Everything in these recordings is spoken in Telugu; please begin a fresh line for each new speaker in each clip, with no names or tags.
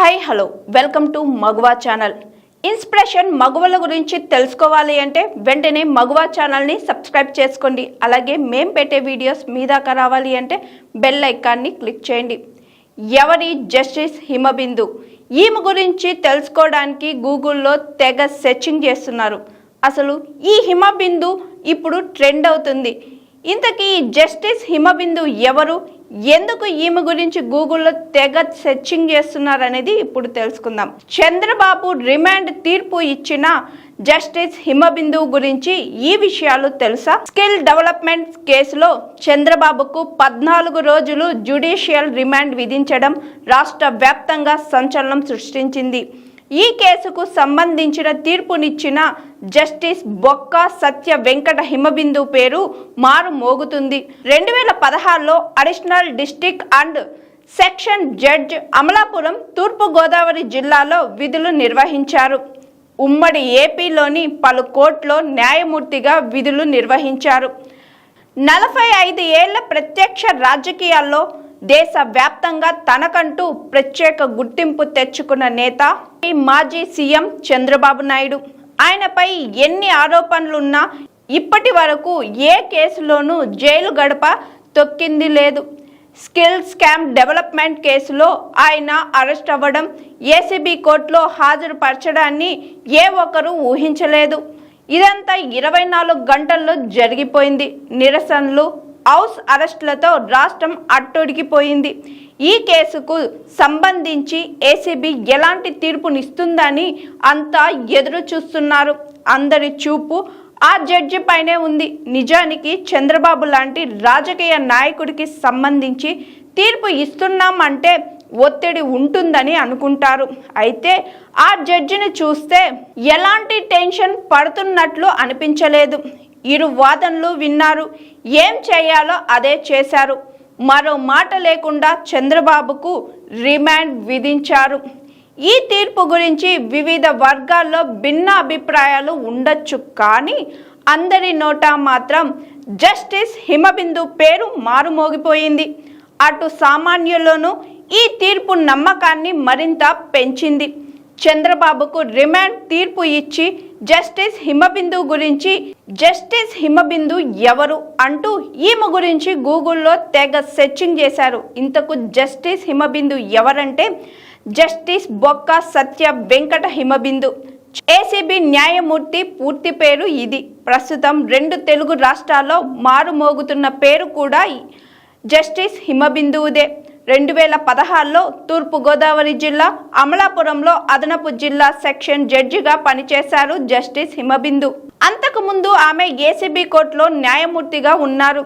Hi hello welcome to Maguva channel inspiration మగువల గురించి తెలుసుకోవాలి అంటే వెంటనే మగువా ఛానల్ని సబ్స్క్రైబ్ చేసుకోండి. అలాగే మేం పెట్టే వీడియోస్ మీ దాకా రావాలి అంటే బెల్ ఐకాన్ని క్లిక్ చేయండి. ఎవరి జస్టిస్ హిమబిందు? ఈమె గురించి తెలుసుకోవడానికి గూగుల్లో తెగ సెర్చింగ్ చేస్తున్నారు. అసలు ఈ హిమబిందు ఇప్పుడు ట్రెండ్ అవుతుంది. ఇంతకీ జస్టిస్ హిమబిందు ఎవరు? ఎందుకు ఈమె గురించి గూగుల్లో తెగ సెర్చింగ్ చేస్తున్నారు అనేది ఇప్పుడు తెలుసుకుందాం. చంద్రబాబు రిమాండ్ తీర్పు ఇచ్చిన జస్టిస్ హిమబిందు గురించి ఈ విషయాలు తెలుసా? స్కిల్ డెవలప్మెంట్ కేసులో చంద్రబాబుకు పద్నాలుగు రోజులు జ్యుడిషియల్ రిమాండ్ విధించడం రాష్ట్ర వ్యాప్తంగా సంచలనం సృష్టించింది. ఈ కేసుకు సంబంధించిన తీర్పునిచ్చిన జస్టిస్ బొక్క సత్య వెంకట హిమబిందు పేరు మారు మోగుతుంది. రెండు వేల పదహారులో additional district and session judge Amalapuram తూర్పు గోదావరి జిల్లాలో విధులు నిర్వహించారు. ఉమ్మడి ఏపీలోని పలు కోర్టులో న్యాయమూర్తిగా విధులు నిర్వహించారు. నలభై ఐదు ఏళ్ళ ప్రత్యక్ష రాజకీయాల్లో దేశ వ్యాప్తంగా తనకంటూ ప్రత్యేక గుర్తింపు తెచ్చుకున్న నేత ఈ మాజీ సీఎం చంద్రబాబు నాయుడు. ఆయనపై ఎన్ని ఆరోపణలున్నా ఇప్పటి వరకు ఏ కేసులోనూ జైలు గడప తొక్కింది లేదు. స్కిల్ స్కామ్ డెవలప్మెంట్ కేసులో ఆయన అరెస్ట్ అవ్వడం ఏసీబీ కోర్టులో హాజరుపరచడాన్ని ఏ ఒక్కరూ ఊహించలేదు. ఇదంతా ఇరవై నాలుగు గంటల్లో జరిగిపోయింది. నిరసనలు హౌస్ అరెస్టులతో రాష్ట్రం అట్టొడిగిపోయింది ఈ కేసుకు సంబంధించి ఏసీబీ ఎలాంటి తీర్పునిస్తుందని అంతా ఎదురు చూస్తున్నారు అందరి చూపు ఆ జడ్జి పైనే ఉంది. నిజానికి చంద్రబాబు లాంటి రాజకీయ నాయకుడికి సంబంధించి తీర్పు ఇస్తున్నామంటే ఒత్తిడి ఉంటుందని అనుకుంటారు. అయితే ఆ జడ్జిని చూస్తే ఎలాంటి టెన్షన్ పడుతున్నట్లు అనిపించలేదు. ఇరు వాదనలు విన్నారు. ఏం చేయాలో అదే చేశారు. మరో మాట లేకుండా చంద్రబాబుకు రిమాండ్ విధించారు. ఈ తీర్పు గురించి వివిధ వర్గాల్లో భిన్న అభిప్రాయాలు ఉండొచ్చు కానీ అందరి నోట మాత్రం జస్టిస్ హిమబిందు పేరు మారుమోగిపోయింది. అటు సామాన్యుల్లోనూ ఈ తీర్పు నమ్మకాన్ని మరింత పెంచింది. చంద్రబాబుకు రిమాండ్ తీర్పు ఇచ్చి జస్టిస్ హిమబిందు గురించి. జస్టిస్ హిమబిందు ఎవరు అంటూ ఈమె గురించి గూగుల్లో తెగ సెర్చింగ్ చేశారు. ఇంతకు జస్టిస్ హిమబిందు ఎవరంటే జస్టిస్ బొక్క సత్య వెంకట హిమబిందు. ఏసీబీ న్యాయమూర్తి పూర్తి పేరు ఇది. ప్రస్తుతం రెండు తెలుగు రాష్ట్రాల్లో మారుమోగుతున్న పేరు కూడా జస్టిస్ హిమబిందువుదే రెండు వేల పదహారులో తూర్పుగోదావరి జిల్లా అమలాపురంలో అదనపు జిల్లా సెక్షన్ జడ్జిగా పనిచేశారు జస్టిస్ హిమబిందు. అంతకుముందు ఆమె ఏసీబీ కోర్టులో న్యాయమూర్తిగా ఉన్నారు.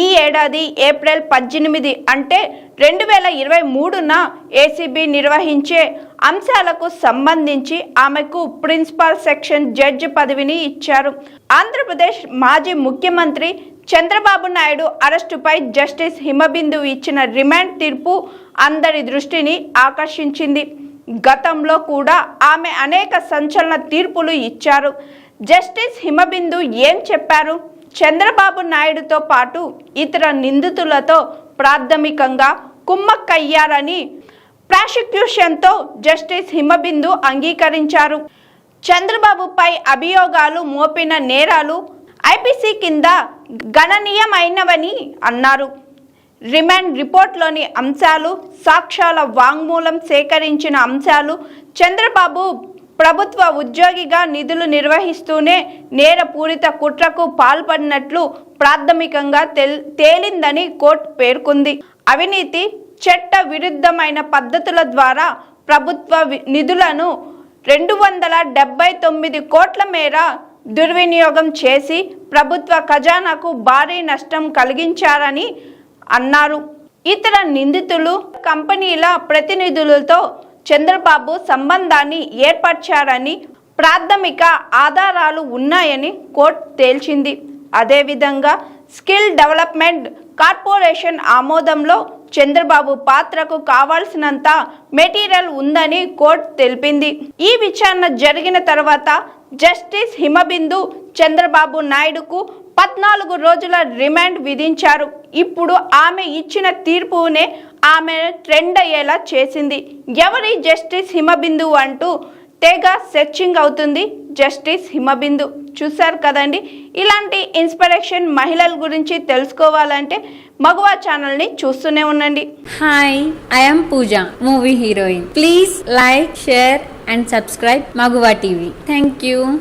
ఈ ఏడాది ఏప్రిల్ పద్దెనిమిది అంటే రెండు వేల ఇరవై మూడున ఏసీబీ నిర్వహించే అంశాలకు సంబంధించి ఆమెకు ప్రిన్సిపల్ సెక్షన్ జడ్జి పదవిని ఇచ్చారు. ఆంధ్రప్రదేశ్ మాజీ ముఖ్యమంత్రి చంద్రబాబు నాయుడు అరెస్టుపై జస్టిస్ హిమబిందు ఇచ్చిన రిమాండ్ తీర్పు అందరి దృష్టిని ఆకర్షించింది. గతంలో కూడా ఆమె అనేక సంచలన తీర్పులు ఇచ్చారు. జస్టిస్ హిమబిందు ఏం చెప్పారు? చంద్రబాబు నాయుడుతో పాటు ఇతర నిందితులతో ప్రాథమికంగా కుమ్మక్కయ్యారని ప్రాసిక్యూషన్తో జస్టిస్ హిమబిందు అంగీకరించారు. చంద్రబాబుపై అభియోగాలు మోపిన నేరాలు ఐపీసీ కింద గణనీయమైనవని అన్నారు. రిమాండ్ రిపోర్ట్లోని అంశాలు సాక్ష్యాల వాంగ్మూలం సేకరించిన అంశాలు చంద్రబాబు ప్రభుత్వ ఉద్యోగిగా నిధులు నిర్వహిస్తూనే నేరపూరిత కుట్రకు పాల్పడినట్లు ప్రాథమికంగా తెల్ తేలిందని కోర్టు పేర్కొంది. అవినీతి చట్ట విరుద్ధమైన పద్ధతుల ద్వారా ప్రభుత్వ వి- నిధులను రెండు వందల డెబ్బై తొమ్మిది కోట్ల మేర దుర్వినియోగం చేసి ప్రభుత్వ ఖజానాకు భారీ నష్టం కలిగించారని అన్నారు. ఇతర నిందితులు కంపెనీల ప్రతినిధులతో చంద్రబాబు సంబంధాన్ని ఏర్పరిచారని ప్రాథమిక ఆధారాలు ఉన్నాయని కోర్టు తేల్చింది. అదేవిధంగా స్కిల్ డెవలప్మెంట్ కార్పొరేషన్ ఆమోదంలో చంద్రబాబు పాత్రకు కావాల్సినంత మెటీరియల్ ఉందని కోర్టు తెలిపింది. ఈ విచారణ జరిగిన తర్వాత జస్టిస్ హిమబిందు చంద్రబాబు నాయుడుకు పద్నాలుగు రోజుల రిమాండ్ విధించారు. ఇప్పుడు ఆమె ఇచ్చిన తీర్పునే ఆమె ట్రెండ్ అయ్యేలా చేసింది. ఎవరి జస్టిస్ హిమబిందు అంటూ తెగ సెర్చింగ్ అవుతుంది. జస్టిస్ హిమబిందు. చూశారు కదండి? ఇలాంటి ఇన్స్పిరేషన్ మహిళల గురించి తెలుసుకోవాలంటే మగువా ఛానల్ని చూస్తూనే ఉండండి.
Hi I'm Pooja movie heroine please like share and subscribe Maguva TV thank you